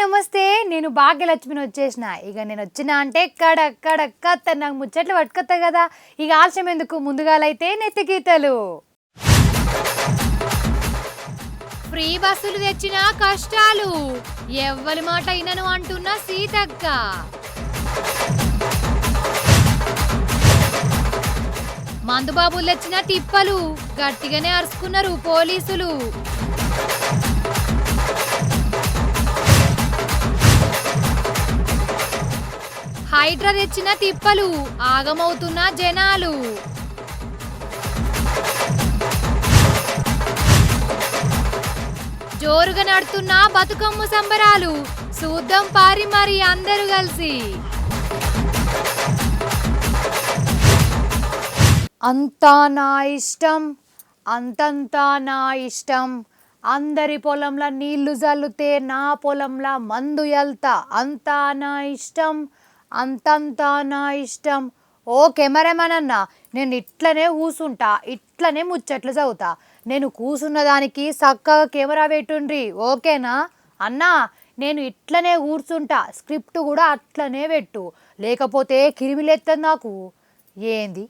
నమస్తే నేను భాగ్యలక్ష్మిని వచ్చేసిన. ఇక నేను వచ్చిన అంటే కడ కడ కత్త నాకు ముచ్చట్లు పట్టుకొత్త కదా. ఇక ఆలస్యం ఎందుకు? ముందుగాలైతే నెత్తి గీతలు ఫ్రీ బస్సులు తెచ్చిన కష్టాలు. ఎవ్వరి మాట ఇనను అంటున్న సీతక్క. మందుబాబులు తెచ్చిన తిప్పలు గట్టిగానే అరుచుకున్నారు పోలీసులు. హైడ్రా తెచ్చిన తిప్పలు ఆగమవుతున్న జనాలు. జోరుగా నడుతున్న బతుకమ్మ సంబరాలు చూద్దాం పారి మరి అందరూ కలిసి. అంతా నా ఇష్టం అంతంతా నా ఇష్టం. అందరి పొలంలో నీళ్ళు జల్లుతే నా పొలంలో మందు ఎల్తా అంతా నా ఇష్టం అంతంతా నా ఇష్టం. ఓ కెమెరామెన్ అన్న నేను ఇట్లనే కూసుంటా ఇట్లనే ముచ్చట్లు చదువుతా. నేను కూసున్న దానికి చక్కగా కెమెరా పెట్టుండ్రి ఓకేనా? అన్నా నేను ఇట్లనే కూర్చుంటా స్క్రిప్ట్ కూడా అట్లనే పెట్టు. లేకపోతే కిరిమిలెత్తది నాకు. ఏంది?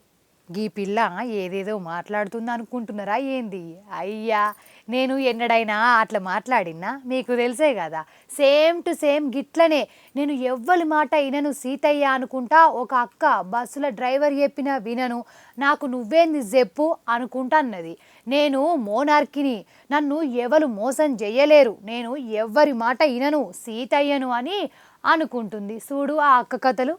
గీ పిల్ల ఏదేదో మాట్లాడుతుంది అనుకుంటున్నారా ఏంది? అయ్యా నేను ఎన్నడైనా అట్లా మాట్లాడినా మీకు తెలిసే కదా. సేమ్ టు సేమ్ గిట్లనే నేను ఎవ్వరి మాట వినను సీతయ్య అనుకుంటా ఒక అక్క బస్సుల డ్రైవర్ చెప్పిన వినను నాకు నువ్వేంది చెప్పు అనుకుంటా అన్నది. నేను మోనార్కిని నన్ను ఎవరు మోసం చేయలేరు నేను ఎవ్వరి మాట వినను సీతయ్యను అని అనుకుంటుంది. చూడు ఆ అక్క కథలు.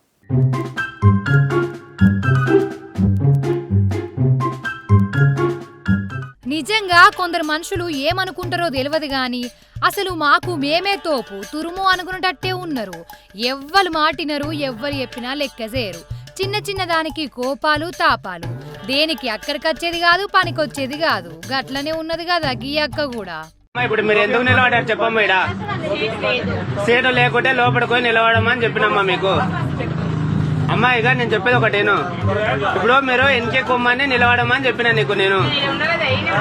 నిజంగా కొందరు మనుషులు ఏమనుకుంటారో తెలియదు గాని అసలు మాకు మేమే తోపు తురుము అనుకున్నట్టే ఉన్నారు. ఎవ్వరు మాటినరు ఎవ్వరు చెప్పినా లెక్కజేయరు చిన్న చిన్న దానికి కోపాలు తాపాలు. దేనికి అక్కడికొచ్చేది కాదు పనికొచ్చేది కాదు. గట్లనే ఉన్నది కదా గీ అక్క కూడా. అమ్మా, ఇప్పుడు మీరు ఎందుకు నిలబడారు చెప్పమ్మా ఇడ సీటు లేకుంటే లోపలికి పోయి నిలబడమని చెప్పినమ్మా మీకు. అమ్మా ఇక నేను చెప్పేది ఒకటేను. ఇప్పుడు మీరు ఎన్కే కొమ్మని నిలబడమని చెప్పిన నీకు నేను.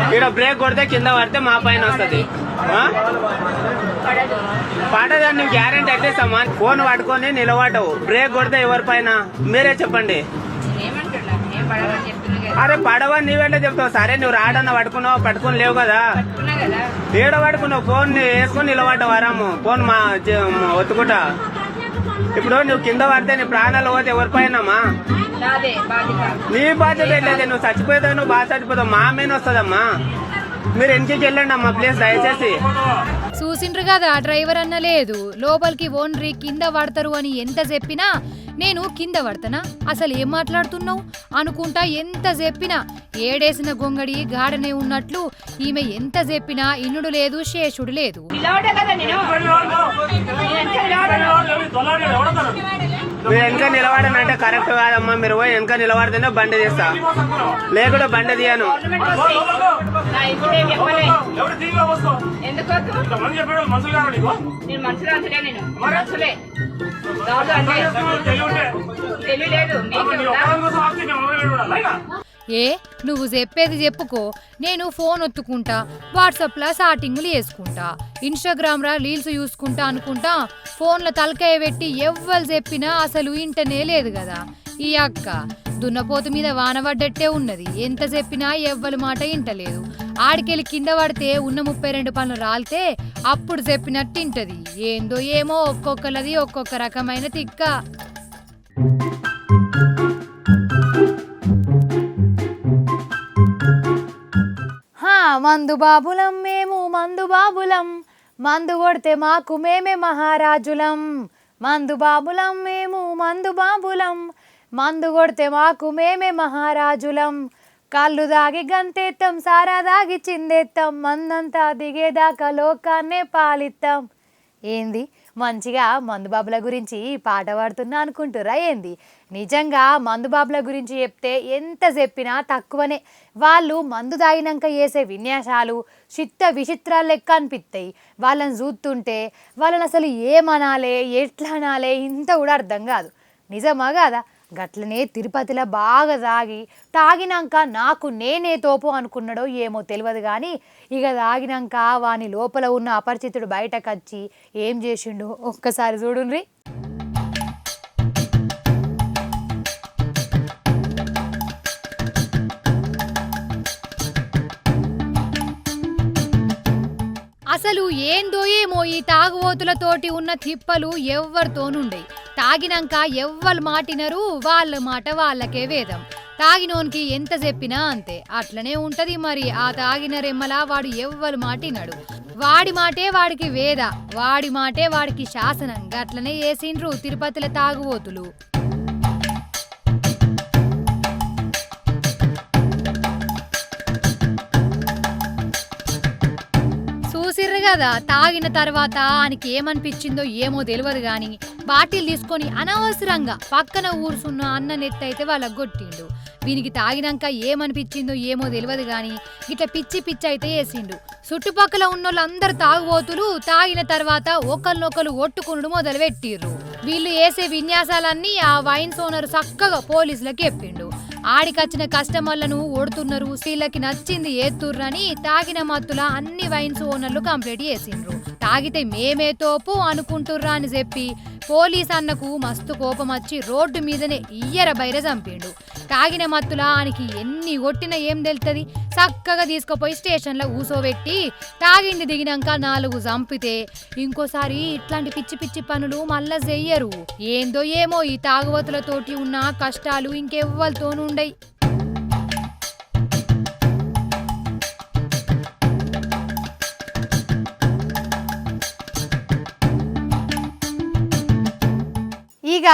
ఇక్కడ బ్రేక్ కొడితే కింద పడితే మా పైన వస్తుంది. పాటదాన్ని నువ్వు గ్యారెంటీ ఎట్టేస్తామా ఫోన్ పట్టుకొని నిలబడవు బ్రేక్ కొడితే ఎవరి పైన? మీరే చెప్పండి. అరే పడవ నీవెంటే చెప్తావు? సరే నువ్వు రాడన్న పట్టుకున్నావు? పట్టుకుని లేవు కదా. ఏడ పడుకున్నావు ఫోన్ వేసుకొని నిలబడ్డావు ఆరాము. ఫోన్ మా మా ఒత్తుకుంటా. ఇప్పుడు నువ్వు కింద పడితే నీ ప్రాణాలు పోతే ఎవరి పైనమ్మా? నాదే బాధ్యత. నీ బాధ్యత ఏంటంటే నువ్వు చచ్చిపోతావు నువ్వు బాగా చచ్చిపోతావు మా మీద వస్తుందమ్మా. మీరు వెనక్కి వెళ్ళండి అమ్మా ప్లీజ్ దయచేసి. చూసిండ్రు కదా డ్రైవర్ అన్న లేదు. లోపలికి ఓన్రీ కింద పడతారు అని ఎంత చెప్పినా నేను కింద పడతానా? అసలు ఏం మాట్లాడుతున్నావు? అనుకుంటా ఎంత చెప్పినా ఏడేసిన గొంగడి గాడనే ఉన్నట్లు ఈమె ఎంత చెప్పినా ఇన్నుడు లేదు శేషుడు లేదు. మీరు వెనక నిలబడను అంటే కరెక్ట్ కాదమ్మా. మీరు పోయి వెనక నిలబడితేనే బండి తీస్తా. లేకుంటే బండి తీయను. తెలియలేదు ఏ నువ్వు చెప్పేది చెప్పుకో. నేను ఫోన్ ఒత్తుకుంటా వాట్సాప్లో చాటింగ్లు వేసుకుంటా ఇన్స్టాగ్రామ్లో రీల్స్ చూసుకుంటా అనుకుంటా ఫోన్లో తలకాయ పెట్టి ఎవ్వరు చెప్పినా అసలు ఇంటనే లేదు కదా. ఈ అక్క దున్నపోతు మీద వాన పడ్డట్టే ఉన్నది. ఎంత చెప్పినా ఎవ్వరి మాట ఇంటలేదు ఆడికెళ్ళి కింద పడితే ఉన్న ముప్పై రెండు పనులు రాలితే అప్పుడు చెప్పినట్టు ఇంటది ఏందో ఏమో ఒక్కొక్కలది ఒక్కొక్క రకమైన తిక్క. మందు బాబులం మేము మందు బాబులం. మందు కొడితే మాకు మేమే మహారాజులం. మందు బాబులం మేము మందు బాబులం. మందు కొడితే మాకు మేమే మహారాజులం. కళ్ళు దాగి గంతేత్తం సారా దాగి చిందేత్తం. మందంతా దిగేదాకా లోకాన్నే పాలిత్తాం. ఏంది? మంచిగా మందుబాబుల గురించి పాట పాడుతున్నా అనుకుంటురా ఏంది? నిజంగా మందుబాబుల గురించి చెప్తే ఎంత చెప్పినా తక్కువనే. వాళ్ళు మందు తాగినాక వేసే విన్యాసాలు చిత్త విచిత్రాలు లెక్క అనిపిస్తాయి వాళ్ళని చూస్తుంటే వాళ్ళని అసలు ఏమనాలే ఎట్లా అనాలే ఇంత కూడా అర్థం కాదు. నిజమా కాదా? గట్లనే తిరుపతిలో బాగా తాగి తాగినాక నాకు నేనే తోపు అనుకున్నాడో ఏమో తెలియదు కానీ ఇక తాగినాక వాని లోపల ఉన్న అపరిచితుడు బయటకు వచ్చి ఏం చేసిండో? ఒక్కసారి చూడుండ్రీ. అసలు ఏందో ఏమో ఈ తాగుబోతులతోటి ఉన్న తిప్పలు ఎవ్వరితోనుండే తాగినాక ఎవ్వరు మాటినరు వాళ్ళ మాట వాళ్ళకే వేదం. తాగినోనికి ఎంత చెప్పినా అంతే. అట్లనే ఉంటది మరి. ఆ తాగిన రెమ్మలా వాడు ఎవ్వరు మాటినడు. వాడి మాటే వాడికి వేద. వాడి మాటే వాడికి శాసనం. గట్లనే వేసిండ్రు తిరుపతిల తాగుబోతులు. కదా తాగిన తర్వాత ఆయనకి ఏమనిపించిందో ఏమో తెలియదు గాని బాటిల్ తీసుకొని అనవసరంగా పక్కన ఊరుసున్న అన్న నెత్తైతే వాళ్ళకి కొట్టిండు వీనికి తాగినాక ఏమనిపించిందో ఏమో తెలియదు గాని ఇట్లా పిచ్చి పిచ్చి అయితే వేసిండు చుట్టుపక్కల ఉన్నోళ్ళందరూ తాగుబోతులు తాగిన తర్వాత ఒకరినొకరు ఒట్టుకునుడు మొదలు పెట్టిర్రు వీళ్ళు వేసే విన్యాసాలన్నీ ఆ వైన్ ఓనర్ చక్కగా పోలీసులకు చెప్పిండు. ఆడికొచ్చిన కస్టమర్లను ఓడుతున్నారు వీళ్ళకి నచ్చింది ఏత్తుర్రని తాగిన మత్తుల అన్ని వైన్స్ ఓనర్లు కంప్లీట్ చేసిండ్రు. తాగితే మేమే తోపు అనుకుంటుర్రా అని చెప్పి పోలీస్ అన్నకు మస్తు కోపం వచ్చి రోడ్డు మీదనే ఇయ్యర బైర చంపిండు. తాగిన మత్తుల ఆయనకి ఎన్ని కొట్టినా ఏం తెలుస్తుంది చక్కగా తీసుకుపోయి స్టేషన్లో ఊసోబెట్టి తాగింది దిగినాక నాలుగు చంపితే ఇంకోసారి ఇట్లాంటి పిచ్చి పిచ్చి పనులు మళ్ళా చెయ్యరు. ఏందో ఏమో ఈ తాగువతులతోటి ఉన్న కష్టాలు ఇంకెవ్వరితోనుండయి ఇక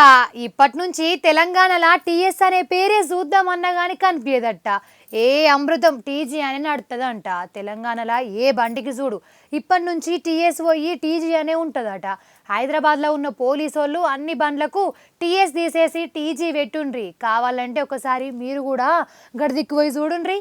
ఇప్పటి నుంచి తెలంగాణలో టీఎస్ అనే పేరే చూద్దామన్నా కానీ కనిపించదట ఏ అమృతం టీజీ అని నడుతుందంట తెలంగాణలో ఏ బండికి చూడు. ఇప్పటి నుంచి టీఎస్ పోయి టీజీ అనే ఉంటుందట. హైదరాబాద్లో ఉన్న పోలీసు వాళ్ళు అన్ని బండ్లకు టీఎస్ తీసేసి టీజీ పెట్టుండ్రి. కావాలంటే ఒకసారి మీరు కూడా గడిదిక్కుపోయి చూడుండ్రి.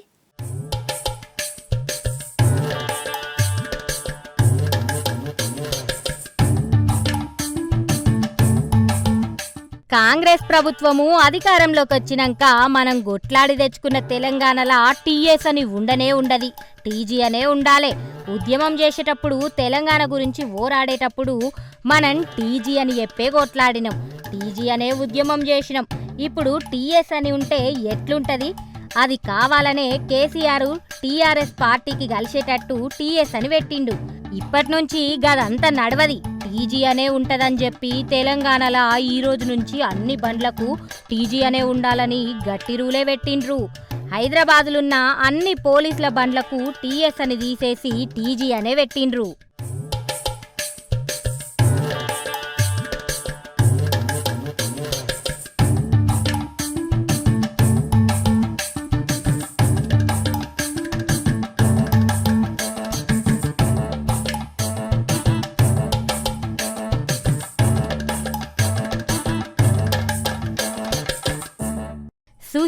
కాంగ్రెస్ ప్రభుత్వము అధికారంలోకి వచ్చినాక మనం గొట్లాడి తెచ్చుకున్న తెలంగాణలో టీఎస్ అని ఉండనే ఉండది. టీజీ అనే ఉండాలే. ఉద్యమం చేసేటప్పుడు తెలంగాణ గురించి ఓరాడేటప్పుడు మనం టీజీ అని చెప్పే కొట్లాడినాం టీజీ అనే ఉద్యమం చేసినాం. ఇప్పుడు టీఎస్ అని ఉంటే ఎట్లుంటది? అది కావాలనే కేసీఆర్ టీఆర్ఎస్ పార్టీకి కలిసేటట్టు టీఎస్ అని పెట్టిండు. ఇప్పటి నుంచి గదంతా నడవది. టీజీ అనే ఉంటదని చెప్పి తెలంగాణలో ఈ రోజు నుంచి అన్ని బండ్లకు టీజీ అనే ఉండాలని గట్టి రూలే పెట్టిండ్రు. హైదరాబాదులున్న అన్ని పోలీసుల బండ్లకు టీఎస్ అని తీసేసి టీజీ అనే పెట్టిండ్రు.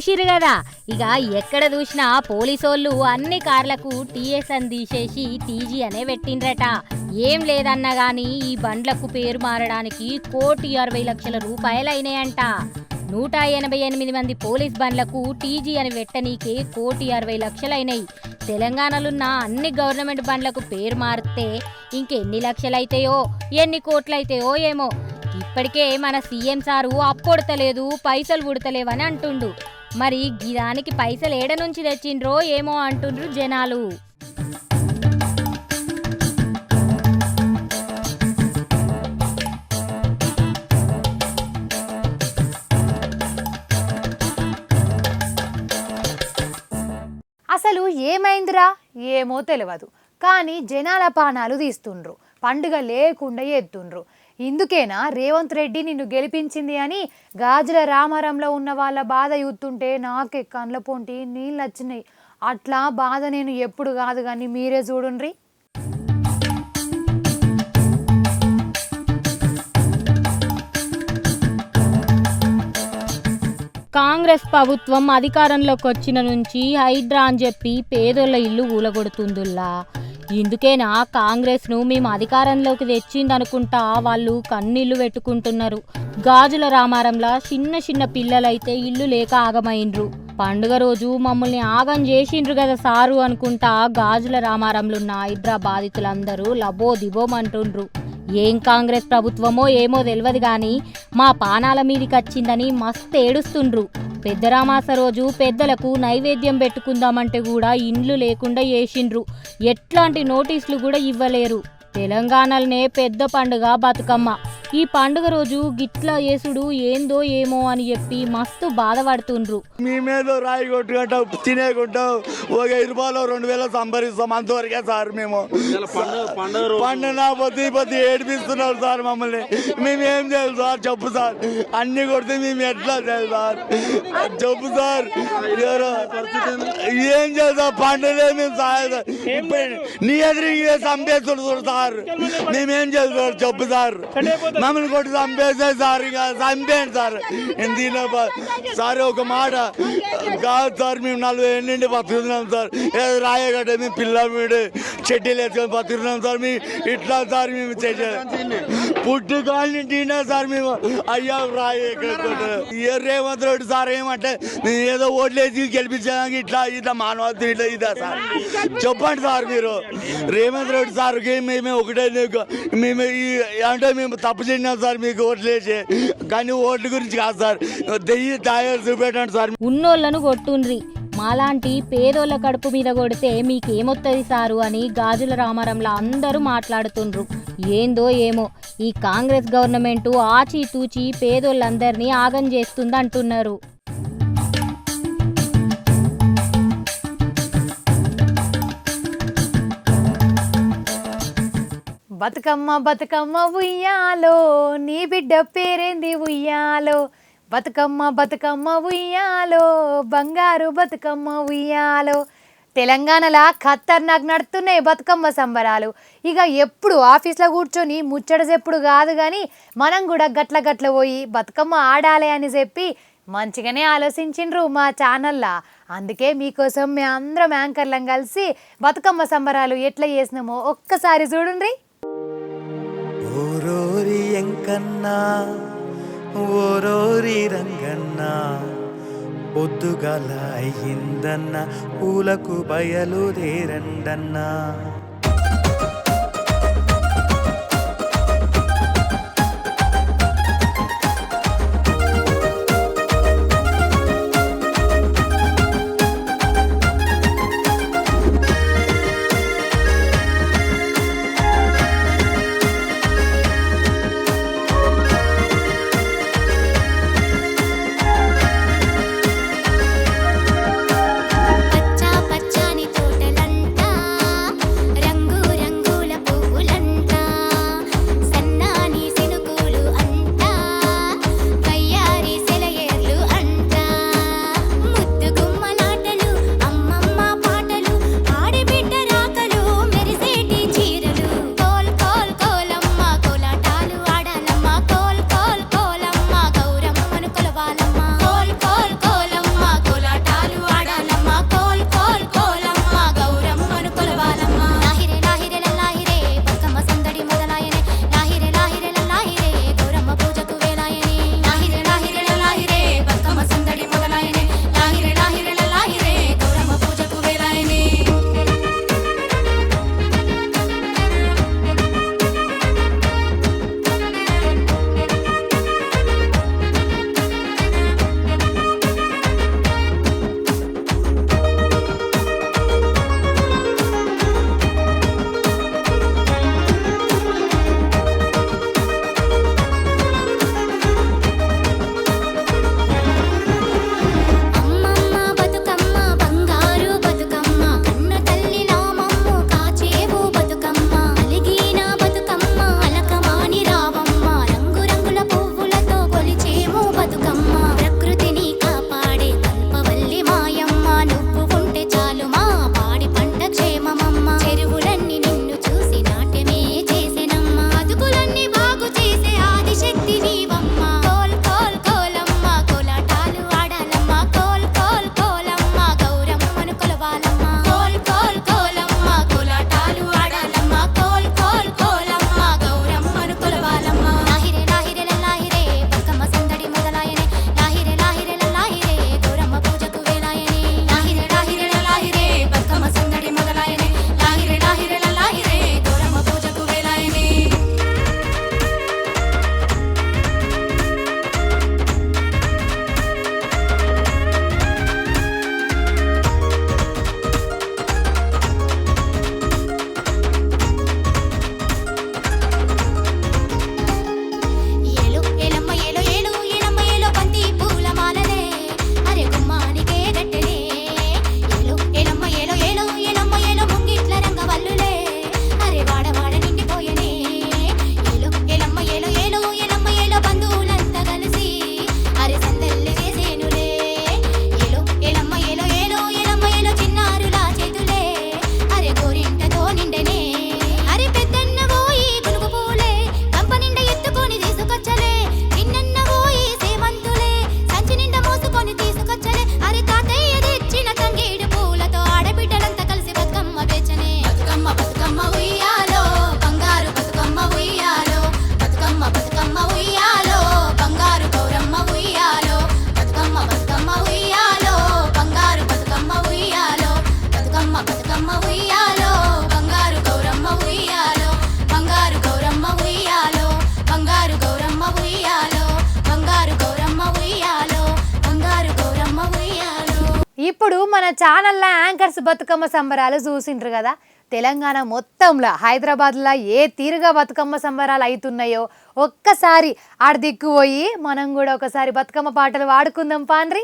చూసిరు కదా. ఇక ఎక్కడ చూసినా పోలీసోళ్ళు అన్ని కార్లకు టీఎస్ అని తీసేసి టీజీ అనే పెట్టిండ్రట. ఏం లేదన్నా గాని ఈ బండ్లకు పేరు మారడానికి కోటి అరవై లక్షల రూపాయలైనాయంట నూట ఎనభై ఎనిమిది మంది పోలీస్ బండ్లకు టీజీ అని పెట్టనీకే కోటి అరవై లక్షలైనాయి తెలంగాణలున్న అన్ని గవర్నమెంట్ బండ్లకు పేరు మారితే ఇంకెన్ని లక్షలైతాయో ఎన్ని కోట్లయితాయో ఏమో. ఇప్పటికే మన సీఎం సారు అప్పొడతలేదు పైసలు ఉడతలేవని అంటుండు. మరి గిదానికి పైసలు ఏడ నుంచి తెచ్చిండ్రో ఏమో అంటుండ్రు జనాలు. అసలు ఏమైందిరా? ఏమో తెలియదు కానీ జనాల పానాలు తీస్తుండ్రు. పండుగ లేకుండా ఎత్తుండ్రు ఇందుకేనా? రేవంత్ రెడ్డి నిన్ను గెలిపించింది అని గాజుల రామారంలో ఉన్న వాళ్ళ బాధ చూస్తుంటే నాకే కండ్ల పొంటి నీళ్ళు వచ్చినాయి అట్లా బాధ నేను ఎప్పుడు కాదు కానీ మీరే చూడండి కాంగ్రెస్ ప్రభుత్వం అధికారంలోకి వచ్చిన నుంచి హైడ్రా అని చెప్పి పేదోళ్ళ ఇల్లు ఊలగొడుతుందుల్లా. ఇందుకేనా కాంగ్రెస్ను మేము అధికారంలోకి తెచ్చిందనుకుంటా వాళ్ళు కన్నీళ్ళు పెట్టుకుంటున్నారు. గాజుల రామారంలా చిన్న చిన్న పిల్లలైతే ఇల్లు లేక ఆగమైండ్రు. పండుగ రోజు మమ్మల్ని ఆగం చేసిండ్రు కదా సారు అనుకుంటా గాజుల రామారంలున్న హైడ్రా బాధితులందరూ లబో దిబోమంటుండ్రు. ఏం కాంగ్రెస్ ప్రభుత్వమో ఏమో తెలియదు కానీ మా పానాల మీదికి వచ్చిందని మస్తు ఏడుస్తుండ్రు. పెద్దరామాస రోజు పెద్దలకు నైవేద్యం పెట్టుకుందామంటే కూడా ఇండ్లు లేకుండా చేసిండ్రు ఎట్లాంటి నోటీసులు కూడా ఇవ్వలేరు. తెలంగాణలోనే పెద్ద పండుగ బతుకమ్మ. ఈ పండుగ రోజు గిట్ల యేసుడు ఏందో ఏమో అని చెప్పి మస్తు బాధపడుతుండ్రు. మీ మీద రాయి కొట్టుకుంటాం తినేకుంటాం ఒక ఐదు రూపాయలు రెండు వేలు సంపాదిస్తాం అంతవరకే సార్ మేము. పండుగ పొద్దు పొద్దు ఏడిపిస్తున్నారు సార్ మమ్మల్ని. మేము ఏం చేయాలి సార్? చెప్పు సార్. అన్ని కొడితే మేము ఎట్లా చేయాలి సార్? చెప్పు సార్. ఏం చేద్దాం పండుగ మేము సార్ నీ ఎదురు చంపేస్తున్నారు సార్. మేమేం చేయాలి సార్? చెప్పు సార్. మమ్మల్ని కొట్టి చంపేస్తే సార్ ఇంకా చంపేయండి సార్. దీనిలో సార్ ఒక మాట. కాదు సార్ మేము నలభై ఏళ్ళ నుండి బతుకుతున్నాం సార్. ఏదో రాయగడ్డ మేము పిల్ల మీడు చెడ్డీలు వేసుకొని బతుకుతున్నాం సార్. మీ ఇట్లా సార్ మేము చేసేది పుట్టి కాలనీ తిన్నా సార్ మేము. అయ్యా రాయ ఏ రేవంత్ రెడ్డి సార్ ఏమంటే నేను ఏదో ఓట్లేసి గెలిపించడానికి ఇట్లా ఇట్లా మానవత్వం ఇట్లా ఇదా సార్. చెప్పండి సార్ మీరు. రేవంత్ రెడ్డి సార్కి మేమే ఒకటే మేము అంటే మేము తప్పు తిన్నాం సార్ మీకు ఓట్లేసి కానీ ఓట్ల గురించి కాదు సార్. దెయ్యి తాయారు చూపెట్టండి సార్. ఉన్నోళ్ళను కొట్టుండ్రి. మాలాంటి పేదోళ్ళ కడుపు మీద కొడితే మీకేమొత్తది సారు అని గాజుల రామారంలో అందరూ మాట్లాడుతుండ్రు. ఏందో ఏమో ఈ కాంగ్రెస్ గవర్నమెంట్ ఆచితూచి పేదోళ్ళందరినీ ఆగం చేస్తుంది అంటున్నారు బతుకమ్మ బతుకమ్మ ఉయ్యాలో నీ బిడ్డ పేరేంది ఉయ్యాలో? బతుకమ్మ బతుకమ్మ ఉయ్యాలో బంగారు బతుకమ్మ ఉయ్యాలో. తెలంగాణలో ఖతర్నాక్ నడుతున్నాయి బతుకమ్మ సంబరాలు. ఇక ఎప్పుడు ఆఫీస్లో కూర్చొని ముచ్చట చెప్పుడు కాదు కానీ మనం కూడా గట్ల గట్ల పోయి బతుకమ్మ ఆడాలి అని చెప్పి మంచిగానే ఆలోచించిండ్రు మా ఛానల్లా. అందుకే మీకోసం మేము అందరం యాంకర్లం కలిసి బతుకమ్మ సంబరాలు ఎట్లా చేసినామో ఒక్కసారి చూడండి ఓరోరి ఎంకన్న ఓరోరి రంగన్న పొద్దుగల అయ్యిందన్న పూలకు బయలుదేరండన్నా ఇప్పుడు మన ఛానల్లో యాంకర్స్ బతుకమ్మ సంబరాలు చూసిండ్రు కదా? తెలంగాణ మొత్తంలో హైదరాబాద్లో ఏ తీరుగా బతుకమ్మ సంబరాలు అవుతున్నాయో ఒక్కసారి ఆడ దిక్కు పోయి మనం కూడా ఒకసారి బతుకమ్మ పాటలు వాడుకుందాం పాండ్రి.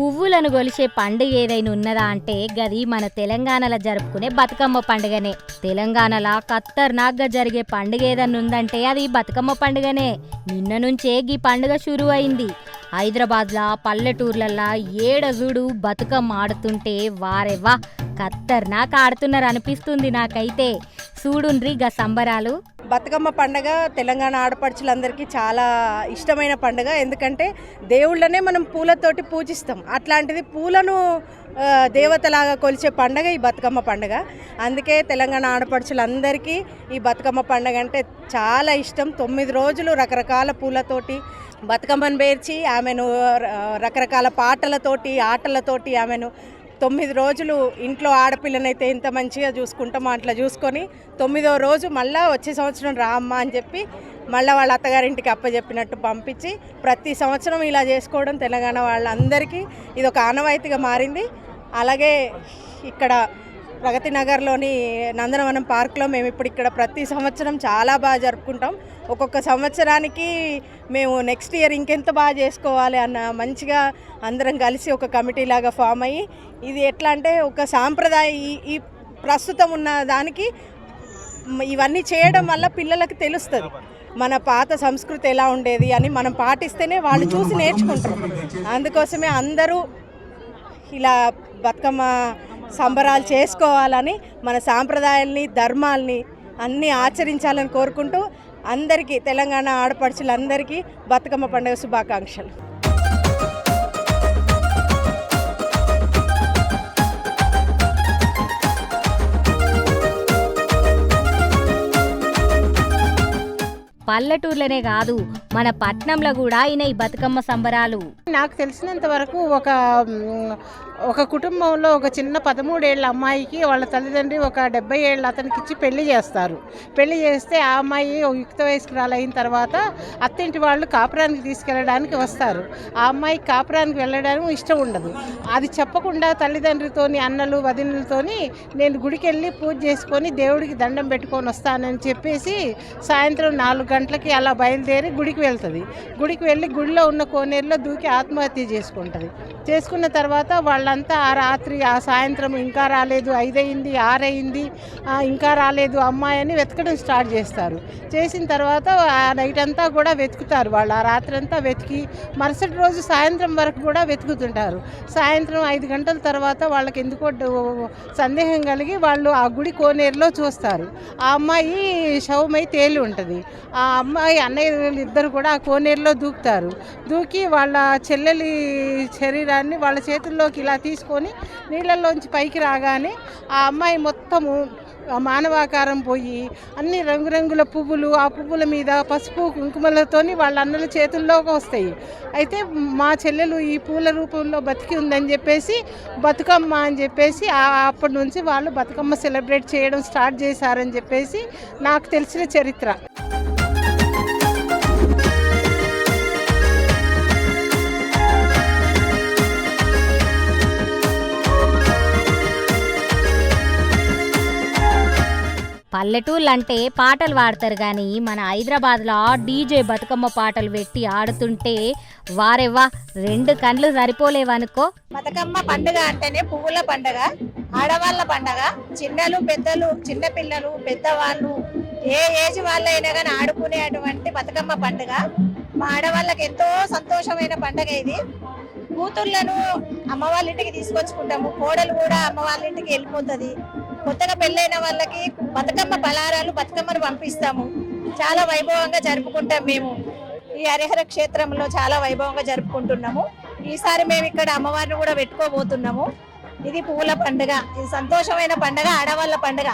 పువ్వులను గొలిచే పండుగ ఏదైనా ఉన్నదా అంటే గది మన తెలంగాణలో జరుపుకునే బతుకమ్మ పండుగనే. తెలంగాణలో ఖతర్నాక్గా జరిగే పండుగ ఏదన్నా ఉందంటే అది బతుకమ్మ పండుగనే. నిన్న నుంచే ఈ పండుగ షురూ అయింది హైదరాబాద్లా పల్లెటూర్లల్లా ఏడజుడు బతుకమ్మ ఆడుతుంటే వారెవా ఖత్తర్నాక్ ఆడుతున్నారు అనిపిస్తుంది నాకైతే. చూడుండ్రి గా సంబరాలు. బతుకమ్మ పండగ తెలంగాణ ఆడపడుచులందరికీ చాలా ఇష్టమైన పండుగ. ఎందుకంటే దేవుళ్ళనే మనం పూలతోటి పూజిస్తాం. అట్లాంటిది పూలను దేవతలాగా కొలిచే పండగ ఈ బతుకమ్మ పండగ. అందుకే తెలంగాణ ఆడపడుచులందరికీ ఈ బతుకమ్మ పండగ అంటే చాలా ఇష్టం. తొమ్మిది రోజులు రకరకాల పూలతోటి బతుకమ్మను పేర్చి ఆమెను రకరకాల పాటలతోటి ఆటలతోటి ఆమెను తొమ్మిది రోజులు ఇంట్లో ఆడపిల్లనైతే ఇంత మంచిగా చూసుకుంటామో అట్లా చూసుకొని తొమ్మిదో రోజు మళ్ళా వచ్చే సంవత్సరం రా అమ్మ అని చెప్పి మళ్ళీ వాళ్ళ అత్తగారింటికి అప్పచెప్పినట్టు పంపించి ప్రతి సంవత్సరం ఇలా చేసుకోవడం తెలంగాణ వాళ్ళందరికీ ఇది ఒక ఆనవాయితీగా మారింది. అలాగే ఇక్కడ ప్రగతి నగర్లోని నందనవనం పార్క్లో మేము ఇప్పుడు ఇక్కడ ప్రతి సంవత్సరం చాలా బాగా జరుపుకుంటాం. ఒక్కొక్క సంవత్సరానికి మేము నెక్స్ట్ ఇయర్ ఇంకెంత బాగా చేసుకోవాలి అన్న మంచిగా అందరం కలిసి ఒక కమిటీ లాగా ఫామ్ అయ్యి ఇది ఎట్లా అంటే ఒక సాంప్రదాయ ఈ ఈ ప్రస్తుతం ఉన్న దానికి ఇవన్నీ చేయడం వల్ల పిల్లలకు తెలుస్తుంది. మన పాత సంస్కృతి ఎలా ఉండేది అని మనం పాటిస్తేనే వాళ్ళు చూసి నేర్చుకుంటారు. అందుకోసమే అందరూ ఇలా బతుకమ్మ సంబరాలు చేసుకోవాలని మన సాంప్రదాయాల్ని ధర్మాల్ని అన్నీ ఆచరించాలని కోరుకుంటూ అందరికీ తెలంగాణ ఆడపడుచులందరికీ బతుకమ్మ పండుగ శుభాకాంక్షలు. పల్లెటూర్లనే కాదు మన పట్నంలో కూడా ఈయన ఈ బతుకమ్మ సంబరాలు. నాకు తెలిసినంత వరకు ఒక ఒక కుటుంబంలో ఒక చిన్న పదమూడేళ్ళ అమ్మాయికి వాళ్ళ తల్లిదండ్రి ఒక డెబ్బై ఏళ్ళ అతనికి ఇచ్చి పెళ్ళి చేస్తారు. పెళ్ళి చేస్తే ఆ అమ్మాయి యుక్త వయస్కురాలు అయిన తర్వాత అత్తింటి వాళ్ళు కాపురానికి తీసుకెళ్ళడానికి వస్తారు. ఆ అమ్మాయి కాపురానికి వెళ్ళడానికి ఇష్టం ఉండదు. అది చెప్పకుండా తల్లిదండ్రితోని అన్నలు వదినలతోని నేను గుడికి వెళ్ళి పూజ చేసుకొని దేవుడికి దండం పెట్టుకొని వస్తానని చెప్పేసి సాయంత్రం నాలుగు గంటలకి అలా బయలుదేరి గుడికి వెళ్తుంది. గుడికి వెళ్ళి గుడిలో ఉన్న కోనేరులో దూకి ఆత్మహత్య చేసుకుంటుంది. చేసుకున్న తర్వాత వాళ్ళంతా ఆ రాత్రి ఆ సాయంత్రం ఇంకా రాలేదు ఐదయింది ఆరయింది ఇంకా రాలేదు అమ్మాయి అని వెతకడం స్టార్ట్ చేస్తారు. చేసిన తర్వాత ఆ నైట్ అంతా కూడా వెతుకుతారు. వాళ్ళు ఆ రాత్రి అంతా వెతికి మరుసటి రోజు సాయంత్రం వరకు కూడా వెతుకుతుంటారు. సాయంత్రం ఐదు గంటల తర్వాత వాళ్ళకి ఎందుకో సందేహం కలిగి వాళ్ళు ఆ గుడి కోనేరులో చూస్తారు. ఆ అమ్మాయి శవమై తేలి ఉంటుంది. ఆ అమ్మాయి అన్నయ్య ఇద్దరు కూడా ఆ కోనేరులో దూకుతారు. దూకి వాళ్ళ చెల్లెలి శరీరాన్ని వాళ్ళ చేతుల్లోకి ఇలా తీసుకొని నీళ్ళల్లోంచి పైకి రాగానే ఆ అమ్మాయి మొత్తము మానవాకారం పోయి అన్ని రంగురంగుల పువ్వులు ఆ పువ్వుల మీద పసుపు కుంకుమలతోని వాళ్ళ అన్నల చేతుల్లోకి వస్తాయి. అయితే మా చెల్లెలు ఈ పూల రూపంలో బతికి ఉందని చెప్పేసి బతుకమ్మ అని చెప్పేసి అప్పటి నుంచి వాళ్ళు బతుకమ్మ సెలబ్రేట్ చేయడం స్టార్ట్ చేశారని చెప్పేసి నాకు తెలిసిన చరిత్ర. పల్లెటూళ్ళు అంటే పాటలు పాడతారు కానీ మన హైదరాబాద్లో డీజే బతుకమ్మ పాటలు పెట్టి ఆడుతుంటే వారెవ్వా రెండు కండ్లు సరిపోలేవనుకో. బతుకమ్మ పండుగ అంటేనే పువ్వుల పండుగ ఆడవాళ్ళ పండుగ. చిన్నలు పెద్దలు చిన్నపిల్లలు పెద్దవాళ్ళు ఏ ఏజ్ వాళ్ళైనా కానీ ఆడుకునేటువంటి బతుకమ్మ పండుగ. మా ఆడవాళ్ళకి ఎంతో సంతోషమైన పండుగ ఇది. కూతుళ్ళను అమ్మ వాళ్ళ ఇంటికి తీసుకొచ్చుకుంటాము. కోడలు కూడా అమ్మ వాళ్ళ ఇంటికి వెళ్ళిపోతుంది. కొత్తగా పెళ్ళైన వాళ్ళకి బతుకమ్మ పలారాలు బతుకమ్మను పంపిస్తాము. చాలా వైభవంగా జరుపుకుంటాం మేము. ఈ హరిహర క్షేత్రంలో చాలా వైభవంగా జరుపుకుంటున్నాము. ఈసారి మేము ఇక్కడ అమ్మవారిని కూడా పెట్టుకోబోతున్నాము. ఇది పువ్వుల పండుగ. ఇది సంతోషమైన పండుగ ఆడవాళ్ళ పండుగ.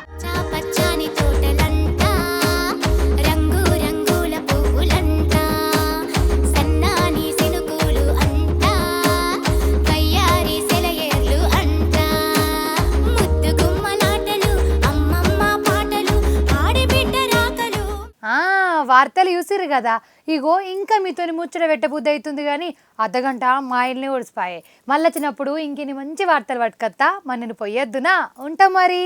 వార్తలు చూసిర్రు కదా. ఇగో ఇంకా మీతోని ముచ్చట పెట్టబుద్ధి అవుతుంది కానీ అర్ధగంట మా ఇల్ని ఓడిసిపోయాయి మళ్ళీ వచ్చినప్పుడు ఇంకిన్ని మంచి వార్తలు పట్టుకత్తా? మన పోయొద్దునా ఉంటాం మరి.